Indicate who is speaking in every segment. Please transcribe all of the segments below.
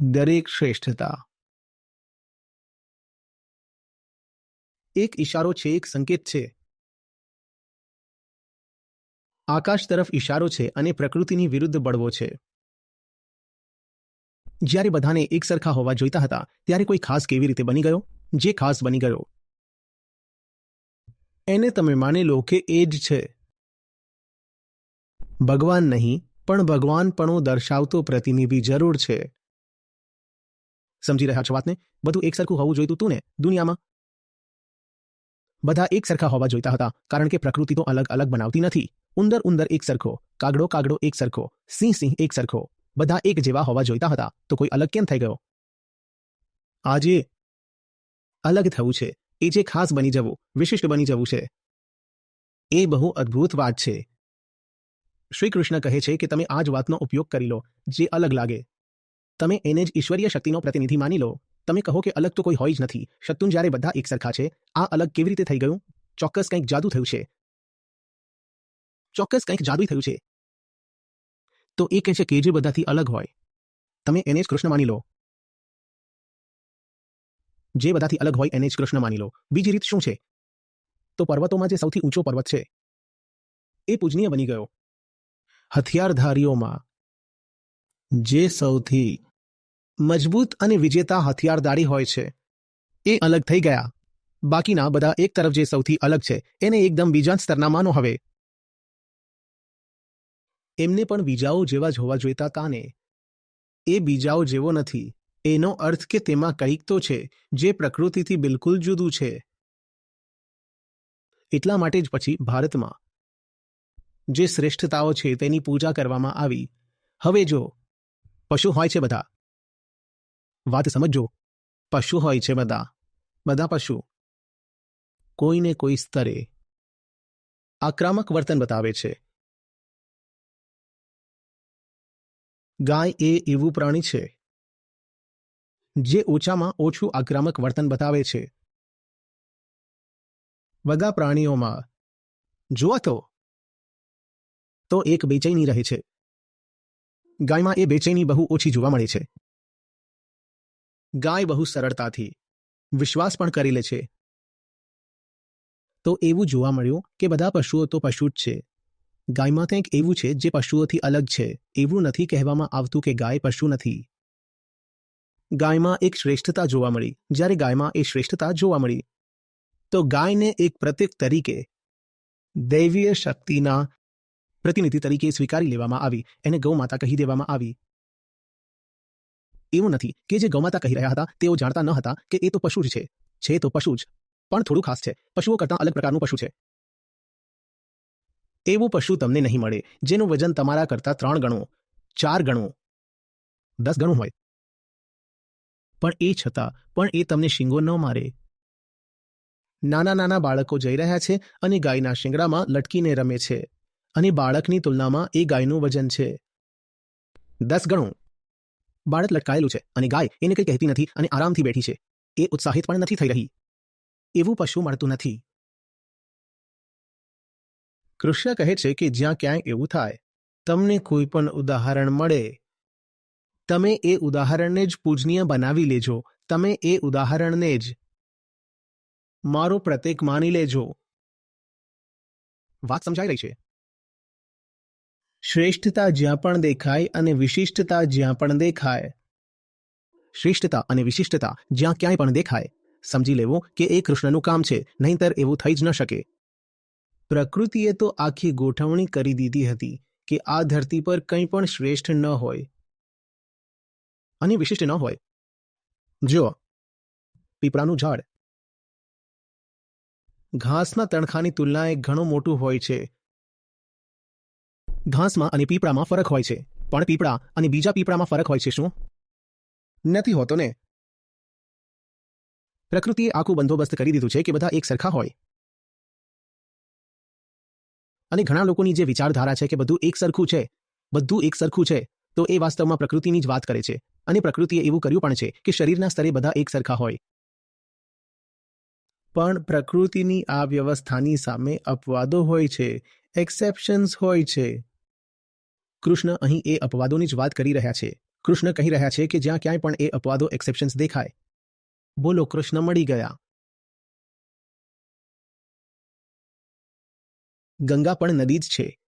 Speaker 1: દરેક શ્રેષ્ઠતા. એક ઇશારો છે, એક સંકેત છે. આકાશ તરફ ઈશારો છે અને પ્રકૃતિની વિરુદ્ધ બળવો છે. જ્યારે બધાને એક સરખા હોવા જોઈતા હતા, ત્યારે કોઈ ખાસ કેવી રીતે બની ગયો? જે ખાસ બની ગયો. એને તમે માની લો કે એ જ છે. ભગવાન નહીં, પણ ભગવાનપણું દર્શાવતો પ્રતિનિધિ જરૂર છે. સમજી રહ્યા છો વાતને? બધું એકસરખું હોવું જોઈતું તું ને, દુનિયામાં? બધા એક સરખા હોવા જોઈતા હતા, કારણ કે પ્રકૃતિ તો અલગ અલગ બનાવતી નથી. ઉંદર ઉંદર એક સરખો કાગડો કાગડો એક સરખો સિંહ સિંહ એક સરખો બધા એક જેવા હોવા જોઈતા હતા, તો કોઈ અલગ કેમ થઈ ગયો? આજે અલગ થવું છે. એ જે ખાસ બની જવું, વિશિષ્ટ બની જવું છે. એ બહુ અદ્ભુત વાત છે. શ્રી કૃષ્ણ કહે છે કે તમે આ જ વાતનો ઉપયોગ કરી લો, જે અલગ લાગે. તમે એને જ ઈશ્વરીય શક્તિનો પ્રતિનિધિ માની લો. તમે કહો કે અલગ તો કોઈ હોય જ નથી. શત્રુન જ્યારે બધા એક સરખા છે, આ અલગ કેવી રીતે થઈ ગયું? ચોક્કસ કંઈક જાદુ થયું છે. ચોક્કસ કંઈક જાદુ થયું છે. તો એ કહે છે કે જે બધાથી અલગ હોય, તમે એને જ કૃષ્ણ માની લો. જે બધાથી અલગ હોય એને જ કૃષ્ણ માની લો. બીજી રીત શું છે? તો પર્વતોમાં જે સૌથી ઊંચો પર્વત છે, એ પૂજનીય બની ગયો. હથિયારધારીઓમાં જે સૌથી મજબૂત અને વિજેતા હથિયારધારી હોય છે. એ અલગ થઈ ગયા. બાકીના બધા એક તરફ જે સૌથી અલગ છે, એને એકદમ બીજા સ્તરના માનો હવે. એમને પણ બીજાઓ જેવા જ હોવા જોઈતા તાને એ બીજાઓ જેવો નથી. એનો અર્થ કે તેમાં કંઈક તો છે, જે પ્રકૃતિથી બિલકુલ જુદું છે. એટલા માટે જ પછી ભારતમાં જે શ્રેષ્ઠતાઓ છે તેની પૂજા કરવામાં આવી. હવે જો પશુ હોય છે બધા વાત સમજો પશુ હોય છે બધા. બધા પશુ. કોઈને કોઈ સ્તરે. આક્રમક વર્તન બતાવે છે. ગાય એ એવું પ્રાણી છે. જે ઓછામાં ઓછું આક્રમક વર્તન બતાવે છે. બધા પ્રાણીઓમાં. જુઓ તો. તો એક બેચૈની રહે છે. ગાયમાં એ બેચૈની બહુ ઓછી જોવા મળે છે. ગાય બહુ સરળતાથી વિશ્વાસ પણ કરી લે છે. તો એવું જોવા મળ્યું કે બધા પશુઓ તો પશુ જ છે. ગાયમાં કંઈક એવું છે જે પશુઓથી અલગ છે. એવું નથી કહેવામાં આવતું કે ગાય પશુ નથી. ગાયમાં એક શ્રેષ્ઠતા જોવા મળી. જ્યારે ગાયમાં એ શ્રેષ્ઠતા જોવા મળી, તો ગાયને એક પ્રતીક તરીકે દૈવીય શક્તિના પ્રતિનિધિ તરીકે સ્વીકારી લેવામાં આવી. એને ગૌમાતા કહી દેવામાં આવી. એવું નથી કે જે ગૌમાતા કહી રહ્યા હતા, તેઓ જાણતા ન હતા કે એ તો પશુ જ છે. છે તો પશુ જ, પણ થોડું ખાસ છે. પશુઓ કરતાં અલગ પ્રકારનું પશુ છે. એવું પશુ તમને નહીં મળે, જેનું વજન તમારા કરતાં ત્રણ ગણું, ચાર ગણું, દસ ગણું હોય. પણ એ છતાં, પણ એ તમને શીંગો ન મારે. નાના નાના બાળકો જઈ રહ્યા છે અને ગાયના શિંગડામાં લટકીને રમે છે. અને બાળકની તુલનામાં એ ગાયનું વજન છે. દસ ગણું બાળક લટકાયેલું છે અને ગાય એને કંઈ કહેતી નથી અને આરામથી બેઠી છે. એ ઉત્સાહિત પણ નથી થઈ રહી. એવું પશુ મળતું નથી. કૃષ્ણ કહે છે કે જ્યાં ક્યાંય એવું થાય, તમને કોઈ પણ ઉદાહરણ મળે. તમે એ ઉદાહરણને જ પૂજનીય બનાવી લેજો. તમે એ ઉદાહરણને જ મારો પ્રતીક માની લેજો. વાત સમજાઈ રહી છે? શ્રેષ્ઠતા જ્યાં પણ દેખાય અને વિશિષ્ટતા જ્યાં પણ દેખાય. શ્રેષ્ઠતા અને વિશિષ્ટતા જ્યાં ક્યાંય પણ દેખાય. સમજી લેવું કે એ કૃષ્ણનું કામ છે, નહીંતર એવું થઈ જ ન શકે. પ્રકૃતિએ તો આખી ગોઠવણી કરી દીધી હતી કે આ ધરતી પર કંઈ પણ શ્રેષ્ઠ ન હોય. અને વિશિષ્ટ ન હોય. જો પીપળાનું ઝાડ. ઘાસના તણખાની તુલનાએ ઘણું મોટું હોય છે. ઘાસમાં અને પીપળામાં ફરક હોય છે. પણ પીપળા અને બીજા પીપળામાં ફરક હોય છે શું? નથી હોતો ને. પ્રકૃતિએ આખું બંદોબસ્ત કરી દીધું છે કે બધા એક સરખા હોય. અને ઘણા લોકોની જે વિચારધારા છે કે બધું એક સરખું છે, બધું એક સરખું છે, તો એ વાસ્તવમાં પ્રકૃતિની જ વાત કરે છે. અને પ્રકૃતિએ એવું કર્યું પણ છે કે શરીરના સ્તરે બધા એક સરખા હોય. પણ પ્રકૃતિની આ વ્યવસ્થાની સામે અપવાદો હોય છે એક્સેપ્શન્સ હોય છે. કૃષ્ણ અહીં એ અપવાદોની જ વાત કરી રહ્યા છે. કૃષ્ણ કહી રહ્યા છે કે જ્યાં ક્યાંય પણ એ અપવાદો એક્સેપ્શન્સ દેખાય. બોલો, કૃષ્ણ મળી ગયા. ગંગા પણ નદી જ છે.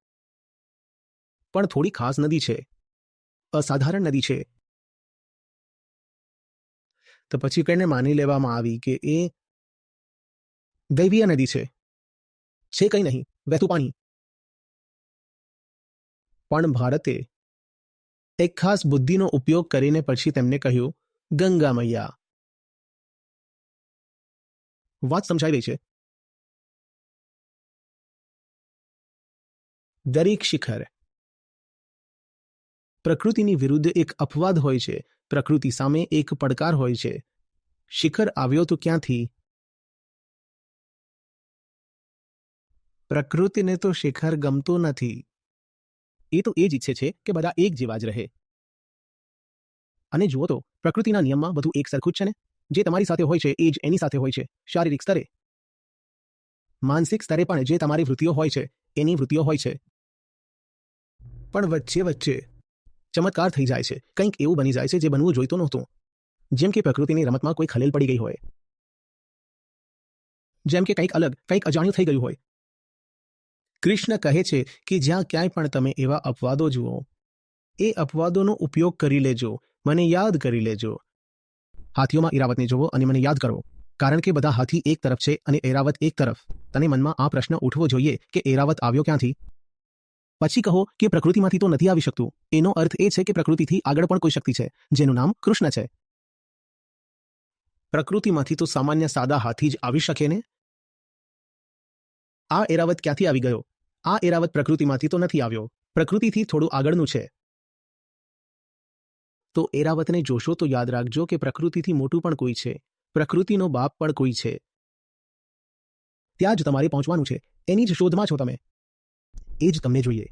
Speaker 1: પણ થોડી ખાસ નદી છે. અસાધારણ નદી છે. તો પછી કઈને માની લેવામાં આવી કે એ દૈવીય નદી છે. છે કંઈ નહીં. વહેતું પાણી. પણ ભારતે એક ખાસ બુદ્ધિનો ઉપયોગ કરીને પછી તેમને કહ્યું, ગંગા મૈયા. વાત સમજાઈ રહી છે. દરેક શિખર પ્રકૃતિની વિરુદ્ધ એક અપવાદ હોય છે. પ્રકૃતિ સામે એક પડકાર હોય છે. શિખર આવ્યો તો ક્યાંથી? પ્રકૃતિને તો શિખર ગમતું નથી. એ તો એ જ ઈચ્છે છે કે બધા એક જેવા જ રહે. અને જુઓ તો, પ્રકૃતિના નિયમમાં બધું એક સરખું જ છે ને? જે તમારી સાથે હોય છે એ જ એની સાથે હોય છે, શારીરિક સ્તરે. માનસિક સ્તરે પણ જે તમારી વૃત્તિઓ હોય છે, એની વૃત્તિઓ હોય છે. પણ વચ્ચે વચ્ચે ચમત્કાર થઈ જાય છે, કંઈક એવું બની જાય છે જે બનવું જોઈતું નહોતું. જેમ કે પ્રકૃતિની રમતમાં કોઈ ખલેલ પડી ગઈ હોય. જેમ કે કંઈક અલગ, કંઈક અજાણ્યું થઈ ગયું હોય. કૃષ્ણ કહે છે કે જ્યાં ક્યાંય પણ તમે એવા અપવાદો જુઓ, એ અપવાદોનો ઉપયોગ કરી લેજો, મને યાદ કરી લેજો. હાથીઓમાં ઈરાવતને જોવો અને મને યાદ કરો, કારણ કે બધા હાથી એક તરફ છે અને એરાવત એક તરફ. તને મનમાં આ પ્રશ્ન ઉઠવો જોઈએ કે એરાવત આવ્યો ક્યાંથી? પછી કહો કે પ્રકૃતિમાંથી તો નથી આવી શકતું. એનો અર્થ એ છે કે પ્રકૃતિથી આગળ પણ કોઈ શક્તિ છે, જેનું નામ કૃષ્ણ છે. પ્રકૃતિમાંથી તો સામાન્ય સાદા હાથી જ આવી શકે ને? આ એરાવત ક્યાંથી આવી ગયો? આ એરાવત પ્રકૃતિમાંથી તો નથી આવ્યો. પ્રકૃતિથી થોડું આગળનું છે. તો એરાવતને જોશો તો યાદ રાખજો કે પ્રકૃતિથી મોટું પણ કોઈ છે. પ્રકૃતિનો બાપ પણ કોઈ છે. ત્યાં જ તમારે પહોંચવાનું છે. એની જ શોધમાં છો તમે. એ જ તમને જોઈએ.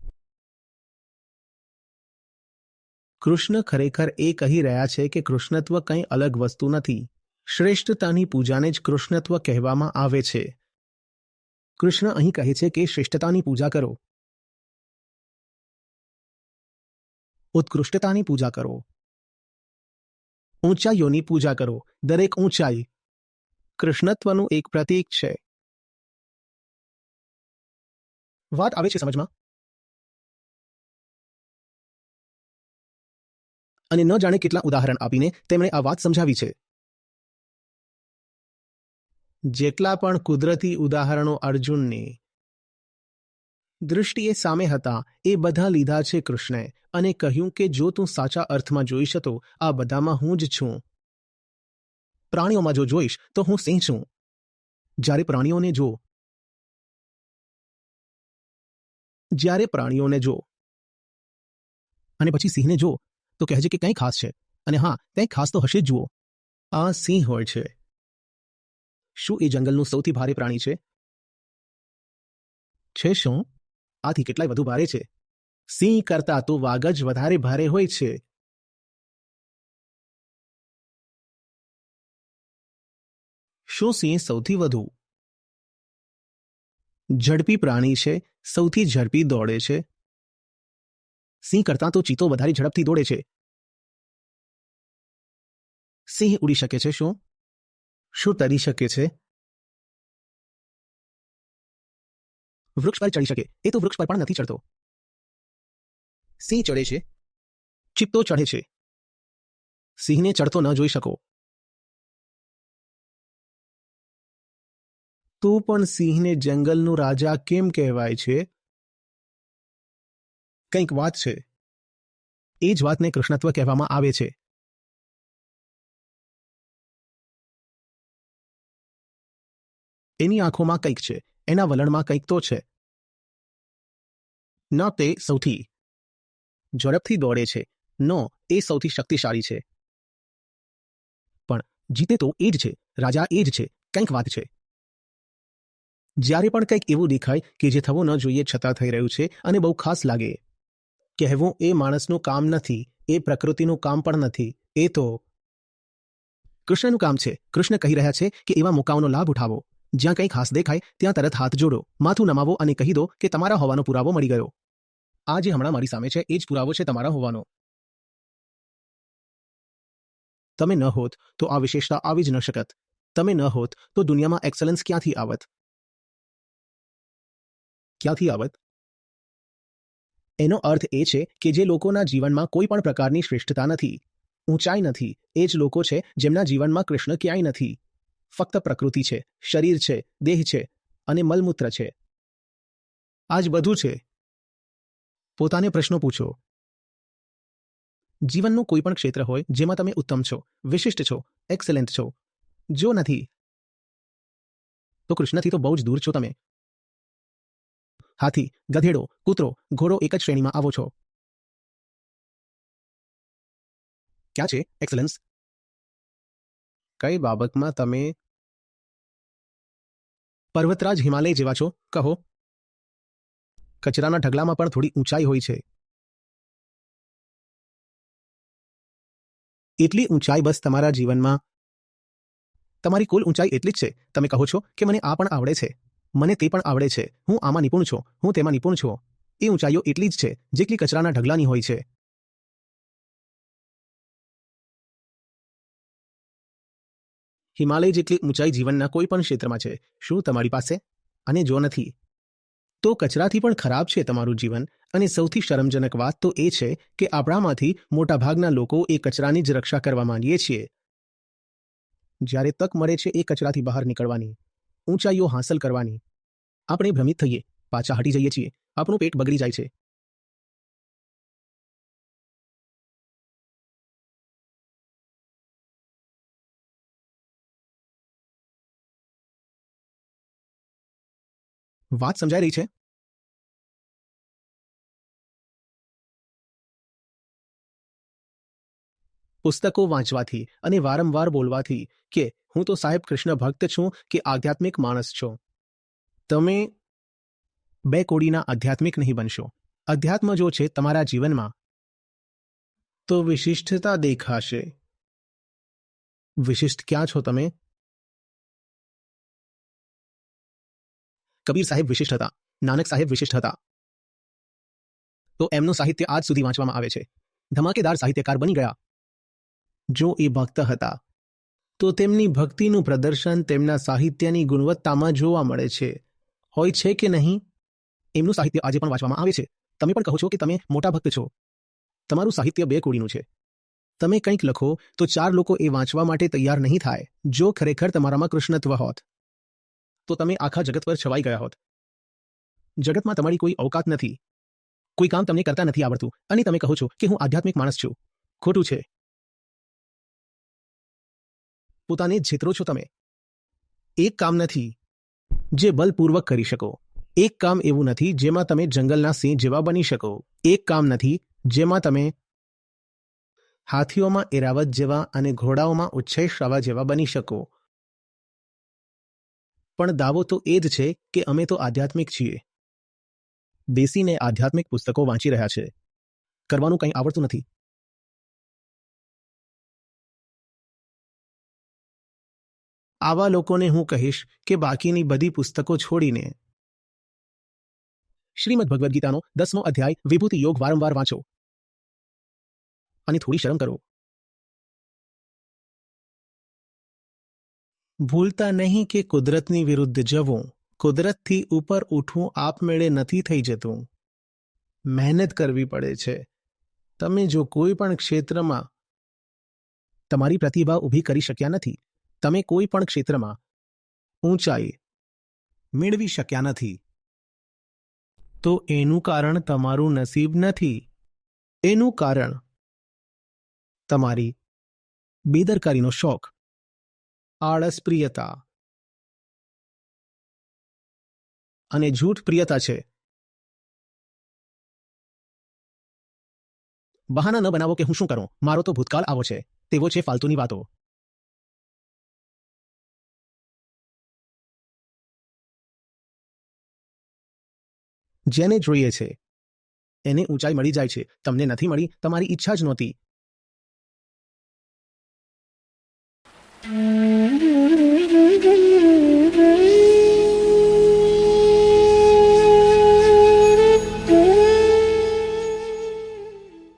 Speaker 1: કૃષ્ણ ખરેખર એ કહી રહ્યા છે કે કૃષ્ણત્વ કંઈ અલગ વસ્તુ નથી. શ્રેષ્ઠતાની પૂજાને જ કૃષ્ણત્વ કહેવામાં આવે છે. કૃષ્ણ અહીં કહે છે કે શ્રેષ્ઠતાની પૂજા કરો. ઉત્કૃષ્ટતાની પૂજા કરો. ઊંચાઈઓની પૂજા કરો. દરેક ઊંચાઈ. કૃષ્ણત્વનું એક પ્રતીક છે. વાત આવે છે સમજમાં? અને ન જાણે કેટલા ઉદાહરણ આપીને તેમણે આ વાત સમજાવી છે. જેટલા પણ કુદરતી ઉદાહરણો અર્જુનની દૃષ્ટિએ સામે હતા, એ બધા લીધા છે કૃષ્ણે અને કહ્યું કે જો તું સાચા અર્થમાં જોઈશ તો આ બધામાં હું જ છું. પ્રાણીઓમાં જો જોઈશ, તો હું સિંહ છું. જ્યારે પ્રાણીઓને જો જ્યારે પ્રાણીઓને જો અને પછી સિંહને જો તો કહે છે કે કંઈ ખાસ છે. અને હા, કંઈ ખાસ તો હશે જ જુઓ. આ સિંહ હોય છે. શું એ જંગલનું સૌથી ભારે પ્રાણી છે? છે શું? આથી કેટલાય વધુ ભારે છે. સિંહ કરતા તો વાઘ જ વધારે ભારે હોય છે. શું સિંહ સૌથી વધુ? ઝડપી પ્રાણી છે. સૌથી ઝડપી દોડે છે. સિંહ કરતાં તો ચીતો વધારે ઝડપથી દોડે છે. સિંહ ઉડી શકે છે શું? શું તરી શકે છે? વૃક્ષ પર ચડી શકે. એ તો વૃક્ષ પર પણ નથી ચડતો. સિંહ ચડે છે. ચિત્તો ચઢે છે. સિંહને ચડતો ન જોઈ શકો. તો પણ સિંહને જંગલનું રાજા કેમ કહેવાય છે? કંઈક વાત છે. એ જ વાતને કૃષ્ણત્વ કહેવામાં આવે છે. એની આંખોમાં કંઈક છે, એના વલણમાં કંઈક તો છે. ન તે સૌથી ઝડપથી દોડે છે, ન એ સૌથી શક્તિશાળી છે. પણ જીતે તો એ જ છે, રાજા એ જ છે, કંઈક વાત છે. જ્યારે પણ કંઈક એવું દેખાય કે જે થવું ન જોઈએ છતાં થઈ રહ્યું છે અને બહુ ખાસ લાગે. કહેવું એ માણસનું કામ નથી, એ પ્રકૃતિનું કામ પણ નથી, એ તો કૃષ્ણનું કામ છે. કૃષ્ણ કહી રહ્યા છે કે એવા મોકાઓનો લાભ ઉઠાવો. જ્યાં કંઈ ખાસ દેખાય, ત્યાં તરત હાથ જોડો, માથું નમાવો અને કહી દો કે તમારા હોવાનો પુરાવો મળી ગયો. આ જે હમણાં મારી સામે છે, એ જ પુરાવો છે તમારા હોવાનો. તમે ન હોત, તો આ વિશેષતા આવી જ ન શકત. તમે ન હોત, તો દુનિયામાં એક્સલન્સ ક્યાંથી આવત? ક્યાંથી આવત? એનો અર્થ એ છે કે જે લોકોના જીવનમાં કોઈ પણ પ્રકારની શ્રેષ્ઠતા નથી, ઊંચાઈ નથી, એ જ લોકો છે જેમના જીવનમાં કૃષ્ણ ક્યાંય નથી. ફક્ત પ્રકૃતિ છે, શરીર છે, દેહ છે અને મલમૂત્ર છે. આ જ બધું છે. પોતાને પ્રશ્નો પૂછો. જીવનનું કોઈ પણ ક્ષેત્ર હોય જેમાં તમે ઉત્તમ છો, વિશિષ્ટ છો એક્સેલન્ટ છો, જો નથી, તો કૃષ્ણથી તો બહુ જ દૂર છો તમે. હાથી, ગધેડો, કૂતરો, ઘોડો એક જ શ્રેણીમાં આવો છો. ક્યાં છે એક્સલન્સ કઈ બાબતમાં તમે પર્વતરાજ હિમાલય જેવા છો? કહો. કચરાના ઢગલામાં પણ થોડી ઊંચાઈ હોય છે. એટલી ઊંચાઈ બસ તમારા જીવનમાં. તમારી કુલ ઊંચાઈ એટલી જ છે. તમે કહો છો કે મને આ પણ આવડે છે. મને તે પણ આવડે છે. હું આમાં નિપુણ છું. હું તેમાં નિપુણ છું. એ ઊંચાઈઓ એટલી જ છે, જેટલી કચરાના ઢગલાની હોય છે. હિમાલય જેટલી ઊંચાઈ જીવનના કોઈ પણ ક્ષેત્રમાં છે, શું તમારી પાસે? અને જો નથી, તો કચરાથી પણ ખરાબ છે તમારું જીવન. અને સૌથી શરમજનક વાત તો એ છે કે આપણામાંથી મોટાભાગના લોકો એ કચરાની જ રક્ષા કરવા માંગીએ છીએ. જ્યારે તક મળે છે એ કચરાથી બહાર નીકળવાની, ઊંચાઈઓ હાંસલ કરવાની. આપણે ભ્રમિત થઈએ, પાછા હટી જઈએ છીએ, આપણું પેટ બગડી જાય છે. વાત સમજાઈ રહી છે? પુસ્તકો વાંચવાથી અને વારંવાર બોલવાથી કે હું તો સાહેબ કૃષ્ણ ભક્ત છું કે આધ્યાત્મિક માણસ છું. તમે બે કોડીના આધ્યાત્મિક નહીં બનશો. અધ્યાત્મ જો છે તમારા જીવનમાં, તો વિશિષ્ટતા દેખાશે. વિશિષ્ટ ક્યાં છો તમે? કબીર સાહેબ વિશિષ્ટ હતા, નાનક સાહેબ વિશિષ્ટ હતા. તો એમનું સાહિત્ય આજ સુધી વાંચવામાં આવે છે. ધમાકેદાર સાહિત્યકાર બની ગયા. જો એ ભક્ત હતા, તો તેમની ભક્તિનું પ્રદર્શન તેમના સાહિત્યની ગુણવત્તામાં જોવા મળે છે. હોય છે કે નહીં? એમનું સાહિત્ય આજે પણ વાંચવામાં આવે છે. તમે પણ કહો છો કે તમે મોટા ભક્ત છો. તમારું સાહિત્ય બે કોડીનું છે. તમે કંઈક લખો તો ચાર લોકો એ વાંચવા માટે તૈયાર નહીં થાય, જો ખરેખર તમારામાં કૃષ્ણત્વ હોત. તો તમે આખા જગત પર છવાઈ ગયા હોત. જગતમાં તમારી કોઈ અવકાત નથી. કોઈ કામ તમને કરતા નથી આવડતું. અને તમે કહો છો કે હું આધ્યાત્મિક માણસ છું. ખોટું છે. પોતાને છેતરો છો તમે. એક કામ નથી જે બલપૂર્વક કરી શકો. એક કામ એવું નથી જેમાં તમે જંગલના સિંહ જેવા બની શકો. એક કામ નથી જેમાં તમે હાથીઓમાં એરાવત જેવા અને ઘોડાઓમાં ઉચ્છેસ રાવા જેવા બની શકો. પણ દાવો તો એ જ છે કે અમે તો આધ્યાત્મિક છીએ. બેસીને આધ્યાત્મિક પુસ્તકો વાંચી રહ્યા છે. કરવાનું કંઈ આવડતું નથી. આવા લોકોને હું કહીશ કે બાકીની બધી પુસ્તકો છોડીને. શ્રીમદ ભગવદ્ ગીતાનો દસમો અધ્યાય વિભૂતિ યોગ વારંવાર વાંચો. અને થોડી શરમ કરો. ભૂલતા નહીં કે કુદરતની વિરુદ્ધ જવું. કુદરતથી ઉપર ઉઠવું આપમેળે નથી થઈ જતું. મહેનત કરવી પડે છે. તમે જો કોઈ પણ ક્ષેત્રમાં તમારી પ્રતિભા ઊભી કરી શક્યા નથી, તમે કોઈ પણ ક્ષેત્રમાં ઊંચાઈ મેળવી શક્યા નથી, તો એનું કારણ તમારું નસીબ નથી. એનું કારણ તમારી બેદરકારીનો શોખ આળસ પ્રિયતા અને જૂઠ પ્રિયતા છે. બહાના ન બનાવો કે હું શું કરું? મારો તો ભૂતકાળ આવો છે. તેવો છે ફાલતુની વાતો. જેને જોઈએ છે, એને ઊંચાઈ મળી જાય છે. તમને નથી મળી, તમારી ઈચ્છા જ નહોતી.